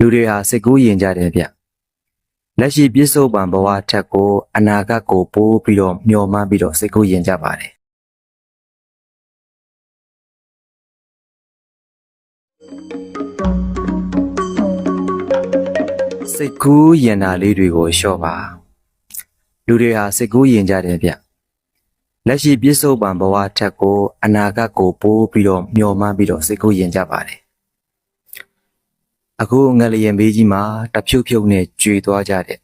လူတွေဟာစိတ်ကူးယဉ်ကြတယ်ဗျလက်ရှိပြစ္ဆုတ်ပံဘဝထက်ကိုအနာဂတ်ကိုပိုးပြီးတော့မျှော်မှန်းပြီးတော့စိတ်ကူးယဉ်ကြပါတယ်စိတ်ကူးယဉ်တာလေးတွေကိုလျှော့ပါလူတွေဟာစိတ်ကူးယဉ်ကြတယ်ဗျလက်ရှိပြစ္ဆုတ်ပံဘဝထက်ကိုအနာဂတ်ကိုပိုးပြီးတော့မျှော်မှန်းပြီးတော့စိတ်ကူးယဉ်ကြပါတယ် အခုငလျင်ဘေးကြီးမှာတဖြုတ်ဖြုတ်နဲ့ကျွေသွားကြတဲ့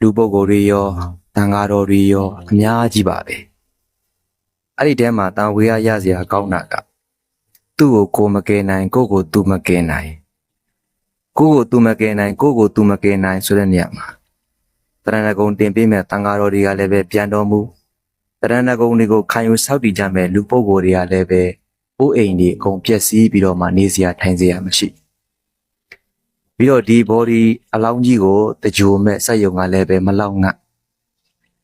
လူပုဂ္ဂိုလ်တွေရောတန်ဃာတော်တွေရောအများကြီးပါပဲအဲ့ဒီတဲမှာတန်ဝေရရစရာကောင်းတာကသူ့ကိုကိုမကယ်နိုင် ကိုကိုသူမကယ်နိုင်ကိုကိုသူမကယ်နိုင်ကိုကိုသူမကယ်နိုင်ဆိုတဲ့နေရာမှာတရဏဂုံတင်ပေးမဲ့တန်ဃာတော်တွေကလည်းပဲပြန်တော်မူတရဏဂုံတွေကိုခံယူဆောက်တည်ကြမဲ့လူပုဂ္ဂိုလ်တွေကလည်းပဲအိုးအိမ်တွေအကုန်ပျက်စီးပြီးတော့မှနေစရာထိုင်စရာမရှိ ပြီးတော့ဒီ body အလောင်းကြီးကိုတကြိုမဲ့စက်ယုံကလည်းပဲမလောက်ငတ်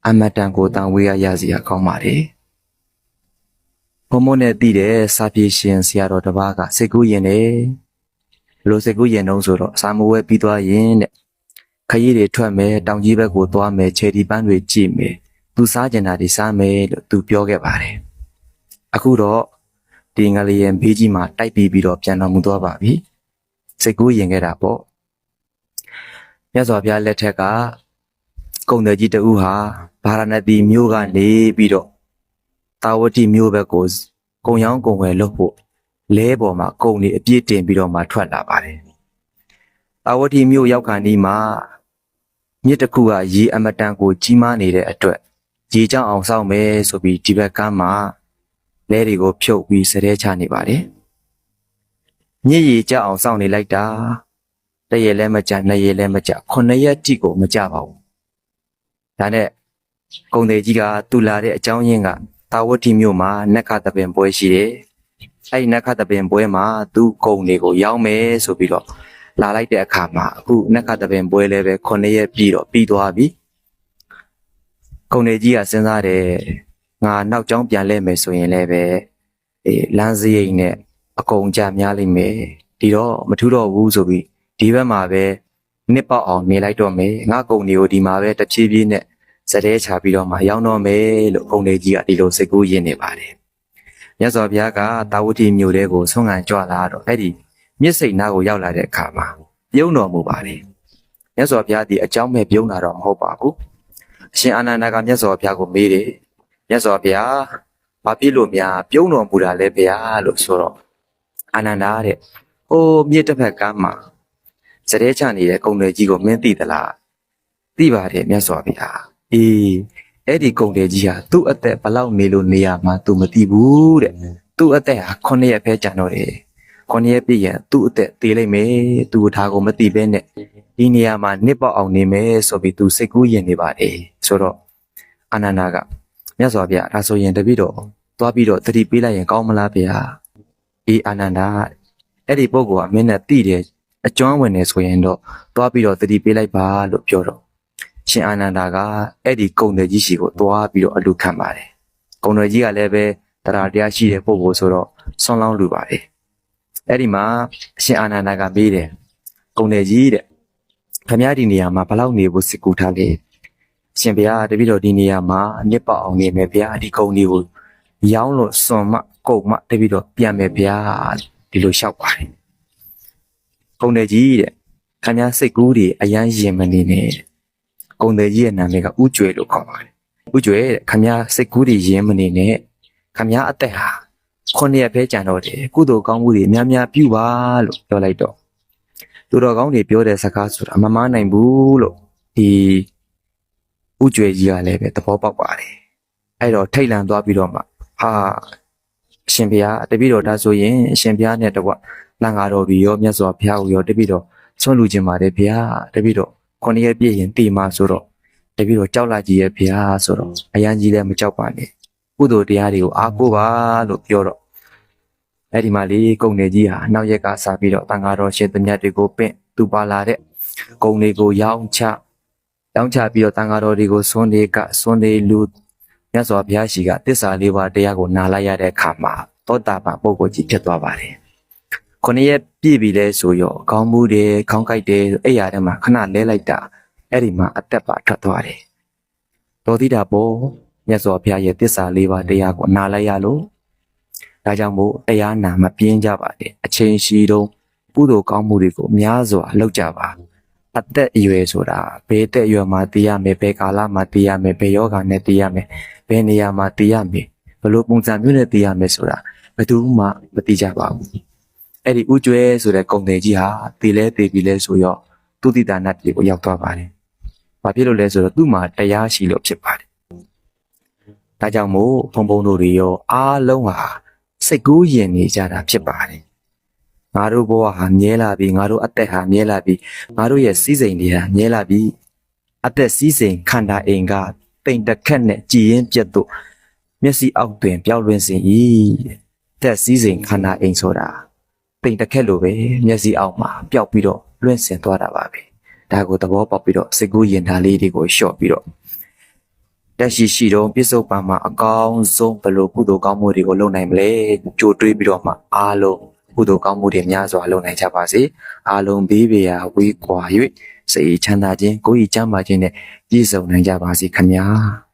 အမတန်ကိုတန်ဝေးရရစီရကောင်းပါလေဘုံမနဲ့တည်တဲ့စာပြေရှင်ဆရာတော်တစ်ပါးကစိတ်ကူးရင်တယ်ဘလို့စိတ်ကူးရင်တော့ဆိုတော့အစာမဝဲပြီးသွားရင်တဲ့ခရီးတွေထွက်မယ်တောင်ကြီးဘက်ကိုသွားမယ်ခြေဒီပန်းတွေကြည့်မယ်သူစားကျင်တာတွေစားမယ်လို့သူပြောခဲ့ပါတယ်အခုတော့ဒီငလျင်ဘေးကြီးမှာတိုက်ပြီးပြီးတော့ပြန်တော်မူသွားပါပြီစိတ်ကူးရင်ခဲ့တာပေါ့ မြတ်စွာဘုရားလက်ထက်ကကုံတယ်ကြီးတဦးဟာဗာရာဏသီမြို့ကနေပြီးတော့တာဝတိမြို့ဘက်ကိုကုံရောင်းကုံဝယ်လုပ်ဖို့လဲပေါ်မှာကုံတွေအပြည့်တင်ပြီးတော့မှထွက်လာပါတယ်တာဝတိမြို့ရောက်ခါနီးမှာမြစ်တစ်ခုကရေအမတန်ကိုကြီးမားနေတဲ့အတွက်ရေကြောင်အောင်စောင့်မယ်ဆိုပြီးဒီဘက်ကမ်းမှာလဲတွေကိုဖြုတ်ပြီးစရဲချနေပါတယ်မြစ်ရည်ကြအောင်စောင့်နေလိုက်တာ တရက်လည်းမကြနှစ်ရက်လည်းမကြခုနှစ်ရက်တိကိုမကြပါဘူးဒါနဲ့ကုံသေးကြီးကတူလာတဲ့အကြောင်းရင်းကတာဝတိမြို့မှာနက္ခတပင်ပွဲရှိတယ်အဲ့ဒီနက္ခတပင်ပွဲမှာသူကုံတွေကိုရောင်းမယ်ဆိုပြီးတော့လာလိုက်တဲ့အခါမှာအခုနက္ခတပင်ပွဲလည်းပဲခုနှစ်ရက်ပြီးတော့ပြီးသွားပြီကုံသေးကြီးကစဉ်းစားတယ်ငါနောက်ကျောင်းပြန်လဲမယ်ဆိုရင်လည်းပဲအေးလမ်းစရိတ်နဲ့အကုန်ကြများလိမ့်မယ်ဒီတော့မထူးတော့ဘူးဆိုပြီး ဒီဘက်မှာပဲနှစ်ပေါက်အောင်နေလိုက်တော့မယ်ငါကုံတွေကိုဒီမှာပဲတဖြည်းဖြည်းနဲ့စတဲ့ချပြီးတော့မှရောင်းတော့မယ်လို့ကုံလေးကြီးကဒီလိုစိတ်ကူးရင်းနေပါတယ်မြတ်စွာဘုရားကတာဝတိမြို့တဲကိုဆွမ်းခံကြွလာတော့အဲ့ဒီမြစ်စိတ်နားကိုရောက်လာတဲ့အခါမှာပြုံးတော်မူပါတယ်မြတ်စွာဘုရားဒီအကြောင်းမဲ့ပြုံးတာတော့မဟုတ်ပါဘူးအရှင်အာနန္ဒာကမြတ်စွာဘုရားကိုမေးတယ်မြတ်စွာဘုရားဘာဖြစ်လို့များပြုံးတော်မူတာလဲဘုရားလို့ဆိုတော့အာနန္ဒာတဲ့ဟိုမြစ်တစ်ဖက်ကမ်းမှာ စတဲ့ချနေတဲ့ကုံတယ်ကြီးကိုမင်းသိသလားသိပါတယ်မြတ်စွာဘုရားအေးအဲ့ဒီကုံတယ်ကြီးဟာသူ့အသက်ဘလောက်နေလို့နေရမှာ तू မသိဘူးတဲ့သူ့အသက်ဟာ9ရက်ပဲကြာတော့တယ်9ရက်ပြည့်ရင်သူ့အသက်သေးလိုက်မယ်သူ့ထားကိုမသိပဲနဲ့ဒီနေရာမှာနှစ်ပေါက်အောင်နေမယ်ဆိုပြီး तू စိတ်ကူးရင်နေပါတယ်ဆိုတော့အာနန္ဒာကမြတ်စွာဘုရားဒါဆိုရင်တပိတော့သွားပြီးတော့တတိပေးလိုက်ရင်ကောင်းမလားဗျာအေးအာနန္ဒာအဲ့ဒီပုဂ္ဂိုလ်ကမင်းနဲ့တိတယ် အကျွမ်းဝင်နေဆိုရင်တော့သွားပြီးတော့တတိပေးလိုက်ပါလို့ပြောတော့ရှင်အာနန္ဒာကအဲ့ဒီကုံတယ်ကြီးရှိကိုသွားပြီးတော့အလူခံပါတယ်ကုံတယ်ကြီးကလည်းပဲတရားတရားရှိတဲ့ပုဂ္ဂိုလ်ဆိုတော့ဆွမ်းလောင်းလူပါတယ်အဲ့ဒီမှာရှင်အာနန္ဒာကမေးတယ်ကုံတယ်ကြီးတဲ့ခမရဒီနေရာမှာဘယ်လောက်နေဖို့စစ်ကူထားလဲရှင်ဘုရားတပည့်တော်ဒီနေရာမှာနစ်ပေါအောင်နေမယ်ဗျာဒီကုံဒီကိုရောင်းလို့စွန်မကုတ်မတပြီးတော့ပြန်မယ်ဗျာဒီလိုလျှောက်ပါတယ် ကုံတယ်ကြီးတဲ့ခမည်းစိတ်ကူးတွေအရန်ရင်မနေနဲ့တဲ့ကုံတယ်ကြီးရဲ့နာမည်ကဥကျွဲလို့ခေါ်ပါတယ်ဥကျွဲတဲ့ခမည်းစိတ်ကူးတွေရင်မနေနဲ့ခမည်းအသက်ဟာခုနှစ်ရက်ပဲကြံတော့တယ်ကုသိုလ်ကောင်းမှုတွေများများပြုပါလို့ပြောလိုက်တော့သူတော်ကောင်းတွေပြောတဲ့စကားဆိုတာမမနိုင်ဘူးလို့ဒီဥကျွဲကြီးကလည်းပဲသဘောပေါက်ပါတယ်အဲ့တော့ထိတ်လန့်သွားပြီးတော့မှဟာအရှင်ဘုရားတပည့်တော်ဒါဆိုရင်အရှင်ဘုရားနဲ့တကွ လံဃာတော်ပြီးရောမြတ်စွာဘုရားကိုရောတပည့်တော်ဆွန့်လူခြင်းပါတယ်ဘုရားတပည့်တော်ခொနည်းရဲ့ပြည့်ရင်တည်မှာဆိုတော့တပည့်တော်ကြောက်လာကြည်ရဲ့ဘုရားဆိုတော့အရန်ကြီးလည်းမကြောက်ပါနဲ့ကုသိုလ်တရားတွေကိုအားကိုးပါလို့ပြောတော့အဲ့ဒီမှာလေကုံနေကြီးဟာနောက်ရက်ကစားပြီးတော့တန်ဃာတော်ရှင်သမ ्या တွေကိုပင့်သူပါလာတဲ့ကုံတွေကိုရောင်းချရောင်းချပြီးတော့တန်ဃာတော်တွေကိုစွန်းတွေကစွန်းတွေလူမြတ်စွာဘုရားရှိကတစ္ဆာလေးပါးတရားကိုနားလိုက်ရတဲ့အခါမှာသောတာပန်ပုဂ္ဂိုလ်ကြီးဖြစ်သွားပါတယ် ခုနှစ်ရက်ပြည့်ပြီလဲဆိုရောခေါင်းမူးတယ်ခေါင်းကိုက်တယ်အဲ့ရတဲ့မှာခဏလဲလိုက်တာအဲ့ဒီမှာအသက်ပါထွက်သွားတယ်တော်သီတာပေါ်မြတ်စွာဘုရားရဲ့တစ္ဆာလေးပါးတရားကိုနားလိုက်ရလို့ဒါကြောင့်မို့တရားနာမပြင်းကြပါနဲ့အချိန်ရှိတော့ကုသိုလ်ကောင်းမှုတွေကိုများစွာလုပ်ကြပါအသက်အရွယ်ဆိုတာဘယ်အသက်အရွယ်မှာသိရမယ်ဘယ်ကာလမှာသိရမယ်ဘယ်ယောဂာနဲ့သိရမယ်ဘယ်နေရာမှာသိရမယ်ဘယ်လိုပုံစံမျိုးနဲ့သိရမယ်ဆိုတာဘယ်သူမှမသိကြပါဘူး အဲ့ဒီဥကျွဲဆိုတဲ့ကုံတယ်ကြီးဟာတည်လဲတည်ပြီလဲဆိုရောသူတိတာနတ်ပြည်ကိုရောက်သွားပါတယ်။ဘာဖြစ်လို့လဲဆိုတော့သူ့မှာတရားရှိလို့ဖြစ်ပါတယ်။ဒါကြောင့်မို့ဘုံဘုံတို့တွေရောအားလုံးဟာစိတ်ကူးယဉ်နေကြတာဖြစ်ပါတယ်။ငါတို့ဘဝဟာမြဲလာပြီငါတို့အသက်ဟာမြဲလာပြီငါတို့ရဲ့စည်းစိမ်တွေဟာမြဲလာပြီအသက်စည်းစိမ်ခန္ဓာအိမ်ကတိမ်တစ်ခက်နဲ့ကြည်ရင်ပြတ်တို့မျက်စိအောက်တွင် ပြောင်းလွင်စဉ်ဤတဲ့သက်စည်းစိမ်ခန္ဓာအိမ်ဆိုတာ ပိန်တစ်ခက်လိုပဲမျက်စိအောက်မှာပျောက်ပြီးတော့လွင့်စင်သွားတာပါပဲဒါကိုသဘောပေါက်ပြီးတော့စိတ်ကူးရင်ထားလေးတွေကိုလျှော့ပြီးတော့တက်ရှိရှိတော့ပြစ္ဆုတ်ပံမှာအကောင်းဆုံးဘယ်လိုကုသိုလ်ကောင်းမှုတွေကိုလုပ်နိုင်မလဲကြိုတွေးပြီးတော့မှအားလုံးကုသိုလ်ကောင်းမှုတွေများစွာလုပ်နိုင်ကြပါစေအားလုံးဘေးပေရာဝေးကွာ၍စိတ်ချမ်းသာခြင်းကိုယ်ဤချမ်းသာခြင်းနဲ့ပြည့်စုံနိုင်ကြပါစေခင်ဗျာ